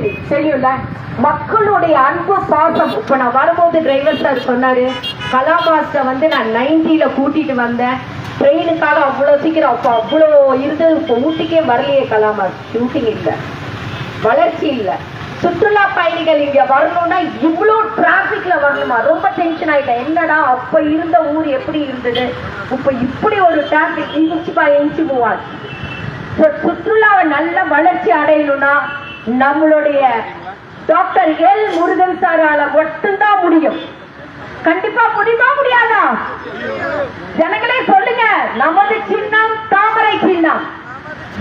சரி தெரியும்ல மக்களுடைய அன்பு பாசம் இப்ப நான் வரும்போது டிரைவர் சார் சொன்னாரு கலாமாஸ்ட வந்து நான் நைன்டில கூட்டிட்டு வந்தேன். ட்ரெயினுக்காக அவ்வளவு சீக்கிரம் அப்போ அவ்வளோ இருந்தது. இப்போ ஊட்டிக்கே வரலையே கலாமாஸ் ஷூட்டிங் இல்லை. வளர்ச்சி இல்லை. சுற்றுலா பயணிகள் இங்க வரணும்னா இவ்வளோ டிராபிக்ல வரணுமா? ரொம்ப டென்ஷன் ஆயிட்டேன். என்னடா அப்ப இருந்த ஊர் எப்படி இருந்தது? இப்ப இப்படி ஒரு traffic inch by inch move சுற்றுலாவை நல்ல வளர்ச்சி அடையணும்னா நம்மளுடைய டாக்டர் எல் முருகன் சாரால மட்டும்தான் முடியும். கண்டிப்பா முடியுமா முடியாதா? ஜனங்களே சொல்லுங்க நமது சின்னம் தாமரை சின்னம்.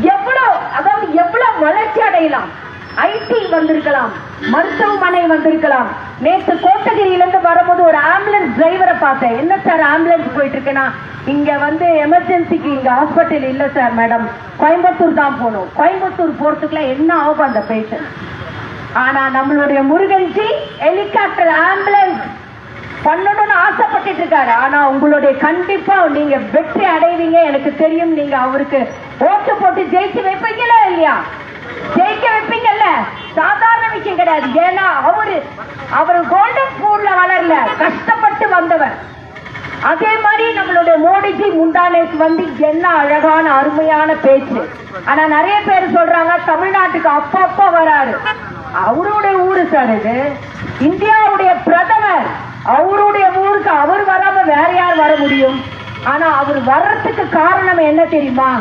எவ்வளவு அதாவது எவ்வளவு வளர்ச்சி அடையலாம். ஐடி வந்திருக்கலாம் மருத்துவமனை வந்திருக்கலாம். நேற்று கோத்தகிரியிலேருந்து வரும்போது ஒரு ஆம்புலன்ஸ் டிரைவரை பார்த்தேன். என்ன சார் ஆம்புலன்ஸ் போயிட்டு இருக்குன்னா இங்க வந்து எமர்ஜென்சிக்கு இங்க ஹாஸ்பிட்டல் இல்ல சார் மேடம் கோயம்புத்தூர் தான் போகணும். கோயம்புத்தூர் போறதுக்குள்ள என்ன ஆகும் அந்த பேஷண்ட் ஆனா நம்மளுடைய முருகன்ஜி ஹெலிகாப்டர் ஆம்புலன்ஸ் பண்ணணும்னு ஆசைப்பட்டுட்டு இருக்காரு. ஆனா உங்களுடைய கண்டிப்பா நீங்க வெற்றி அடைவீங்க. எனக்கு தெரியும் நீங்க அவருக்கு ஓட்டு போட்டு ஜெயிச்சு வைப்பீங்களா இல்லையா ஜெயிக்க வைப்பீங்கல்ல சாதாரண விஷயம் கிடையாது. ஏன்னா அவரு அவர் கோல்டன் ஸ்பூன்ல வளரல. கஷ்டப்பட்டு வந்தவர். அதே மாதிரி நம்மளுடைய மோடிஜி முந்தானேஸ் வந்து என்ன அழகான அருமையான பேச்சு. ஆனா நிறைய பேர் சொல்றாங்க தமிழ்நாட்டுக்கு அப்பப்போ வராரு. அவருடைய ஊரு சார் இது. இந்தியாவுடைய பிரதமர் அவருடைய ஊருக்கு அவர் வராம வேற யார் வர முடியும்? ஆனா அவர் வர்றதுக்கு காரணம் என்ன தெரியுமா?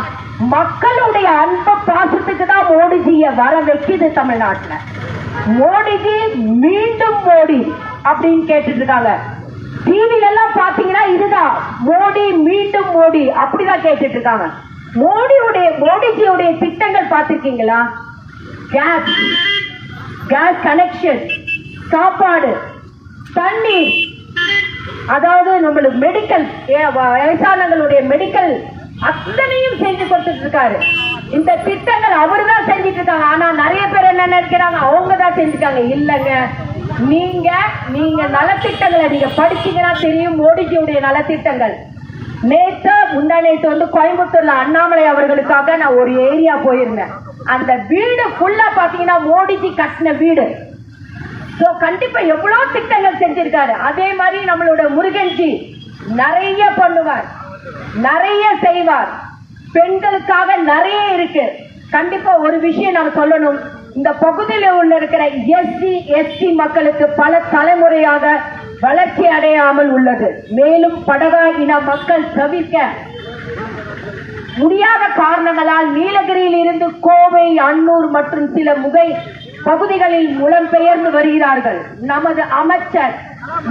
மக்களுடைய அன்ப பாசத்துக்கு தான் மோடிஜிய வர வைக்குது தமிழ்நாட்டுல. மோடிஜி மீண்டும் மோடி அப்படின்னு கேட்டுட்டு இருக்காங்க டிவில எல்லாம் பாத்தீங்கன்னா இதுதான். மோடி மீண்டும் மோடி அப்படிதான் கேட்டுட்டு இருக்காங்க மோடியுடைய மோடிஜியுடைய திட்டங்கள் பார்த்திருக்கீங்களா கேஸ் கேஸ் கனெக்ஷன் சாப்பாடு தண்ணீர். அதாவது நம்மளுக்கு மெடிக்கல் வயசானங்களுடைய மெடிக்கல் அத்தனையும் செஞ்சு கொடுத்துட்டு இருக்காரு இந்த திட்டங்கள் அவரு தான் செஞ்சுட்டு இருக்காங்க ஆனா நிறைய பேர் நினைக்கிறாங்க அவங்க தான் செஞ்சுட்டாங்க இல்லங்க. நீங்க நீங்க நலத்திட்டங்களை நீங்க படிச்சீங்கன்னா தெரியும் மோடிஜியுடைய நலத்திட்டங்கள். நேத்து முந்தா நேற்று வந்து கோயம்புத்தூர்ல அண்ணாமலை அவர்களுக்காக நான் ஒரு ஏரியா போயிருந்தேன். அந்த வீடு ஃபுல்லா பாத்தீங்கன்னா மோடிஜி கட்டின வீடு. ஸோ கண்டிப்பா எவ்வளவு திட்டங்கள் செஞ்சிருக்காரு. அதே மாதிரி நம்மளோட முருகன்ஜி நிறைய பண்ணுவார். நிறைய செய்வார். பெண்களுக்காக நிறைய இருக்கு. கண்டிப்பா ஒரு விஷயம் நான் சொல்லணும். இந்த பகுதியில் உள்ள இருக்கிற எஸ்சி எஸ்டி மக்களுக்கு பல தலைமுறையாக வளர்ச்சி அடையாமல் உள்ளது. மேலும் படகா இன மக்கள் தவிர்க்க முடியாத காரணங்களால் நீலகிரியில் இருந்து கோவை அன்னூர் மற்றும் சில முகை பகுதிகளில் புலம்பெயர்ந்து வருகிறார்கள். நமது அமைச்சர்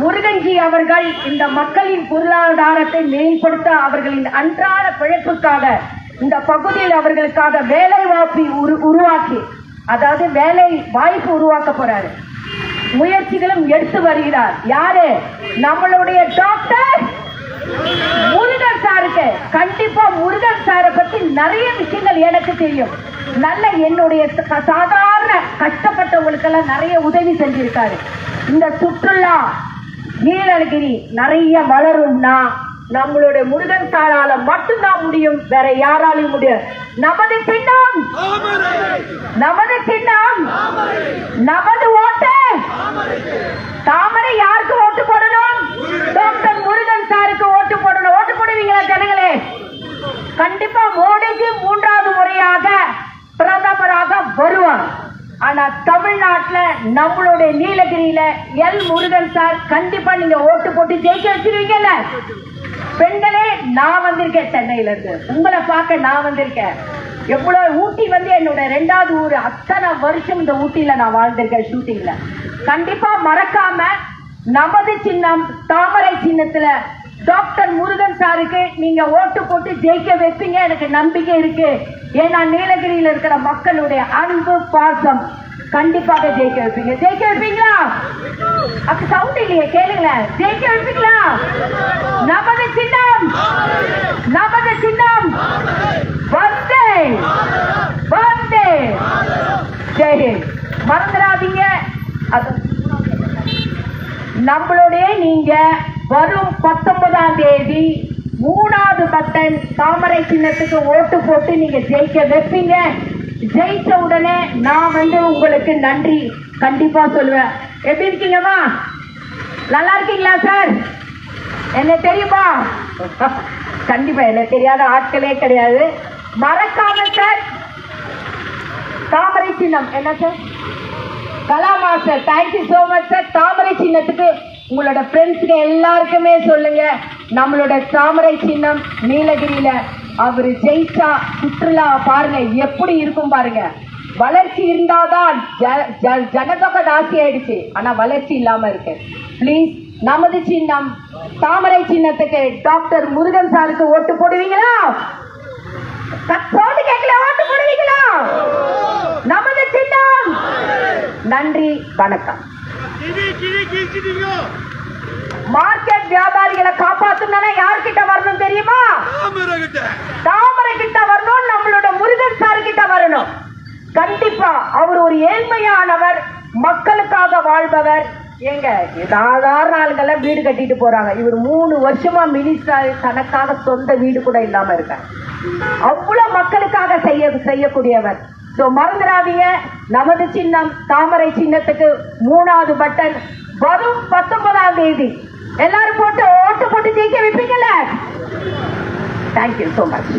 முருகன்ஜி அவர்கள் இந்த மக்களின் பொருளாதாரத்தை மேம்படுத்த அவர்களின் அன்றாட பிழைப்புக்காக இந்த பகுதியில் அவர்களுக்காக வேலை உரு- உருவாக்கி அதாவது வேலை வாய்ப்பு உருவாக்க போறாரு. முயற்சிகளும் எடுத்து வருகிறார். யாரு? நம்மளுடைய டாக்டர் முருகன் சாருக்கு. கண்டிப்பா முருகன் சாரை பத்தி நிறைய விஷயங்கள் எனக்கு தெரியும். நல்ல என்னுடைய சாதாரண கஷ்டப்பட்டவங்களுக்கெல்லாம் நிறைய உதவி செஞ்சிருக்காரு. இந்த சுற்றுலா நீலகிரி நிறைய வளரும்னா நம்மளுடைய முருகன் சாரால மட்டும்தான் முடியும். வேற யாராலையும் முடியும் நமது பின்னம் நமது பின்னம் நமது ஓட்டு. தாமரை யாருக்கு ஓட்டு போடணும்? டாக்டர் முருகன் சாருக்கு ஓட்டு போடணும். ஓட்டு போடுவீங்களா ஜனங்களே? கண்டிப்பா மோடிக்கு மூன்றாவது முறையாக பிரதமராக வருவார். ஆனா தமிழ்நாட்டுல நம்மளுடைய நீலகிரியில எல் முருகன் சார் கண்டிப்பா நீங்க ஓட்டு போட்டு ஜெயிக்க வச்சிருவீங்கல்ல? பெண்களே நான் வந்திருக்கேன் சென்னையில இருந்து உங்களை பார்க்க நான் வந்திருக்கேன். எவ்வளவு ஊட்டி வந்து என்னோட ரெண்டாவது ஊர். அத்தனை வருஷம் இந்த ஊட்டியில நான் வாழ்ந்திருக்கேன் ஷூட்டிங்ல. கண்டிப்பா மறக்காம நமது சின்னம் தாமரை சின்னத்துல டாக்டர் முருகன் சாருக்கு நீங்க ஓட்டு போட்டு ஜெயிக்க வைப்பீங்க. எனக்கு நம்பிக்கை இருக்கு. ஏன்னா நீலகிரியில இருக்கிற மக்களுடைய அன்பு பாசம். கண்டிப்பாக ஜெயிக்க வைப்பீங்க ஜெயிக்க வைப்பீங்களா அப்ப சவுண்ட் இல்லையே கேளுங்களேன். ஜெயிக்க வைப்பீங்களா நமது சின்னம் நமது சின்னம். வந்தே வந்தே. சரி மறந்துடாதீங்க. அது நம்மளுடைய நீங்க வரும் பத்தொன்பதாம் தேதி மூணாவது பட்டன் தாமரை சின்னத்துக்கு ஓட்டு போட்டு நீங்க ஜெயிக்க வைப்பீங்க. ஜெயிச்ச உடனே நான் வந்து உங்களுக்கு நன்றி கண்டிப்பா சொல்லுவேன். எப்படி இருக்கீங்கம்மா? நல்லா இருக்கீங்களா சார்? என்ன தெரியுமா? கண்டிப்பா என்ன தெரியாத ஆட்களே கிடையாது. மறக்காம சார் தாமரை சின்னம். என்ன sir? கலாமா sir thank you so much sir. தாமரை சின்னத்துக்கு உங்களோட ஃப்ரெண்ட்ஸுக்கு எல்லாருக்குமே சொல்லுங்க. நம்மளோட தாமரை சின்னம் நீலகிரியில அவர் ஜெயிச்சா சுற்றுலா பாருங்க எப்படி இருக்கும் பாருங்க. வளர்ச்சி இருந்தாதான் ஜனதொகை ஜாஸ்தி ஆயிடுச்சு. ஆனா வளர்ச்சி இல்லாம இருக்கு. ப்ளீஸ் நமது சின்னம் தாமரை சின்னத்துக்கு டாக்டர் முருகன் சாருக்கு ஓட்டு போடுவீங்களா? சத்தோடு கேட்கல ஓட்டு போடுவீங்களா? நமது சின்னம். நன்றி வணக்கம். மார்க்கெட் வியாபாரிகளை காப்பாத்தணும்னா யார்கிட்ட வரணும் தெரியுமா? தாமரை கிட்ட வரணும் நம்மளோட முருகன் சார் கிட்ட வரணும். கண்டிப்பா அவர் ஒரு ஏழ்மையானவர் மக்களுக்காக வாழ்பவர். ஏங்க சாதாரண ஆளுங்கள வீடு கட்டிட்டு போறாங்க. இவர் மூணு வருஷமா மினிஸ்டர் தனக்காக சொந்த வீடு கூட இல்லாம இருக்க அவ்வளவு மக்களுக்காக செய்ய செய்யக்கூடியவர். சோ மறந்துடாதீங்க. நமது சின்னம் தாமரை சின்னத்துக்கு மூணாவது பட்டன். வரும் பத்தொன்பதாம் தேதி. எல்லாரும் போட்டு ஓட்டு போட்டு ஜெயிக்க வைப்பீங்கல்ல? Thank you so much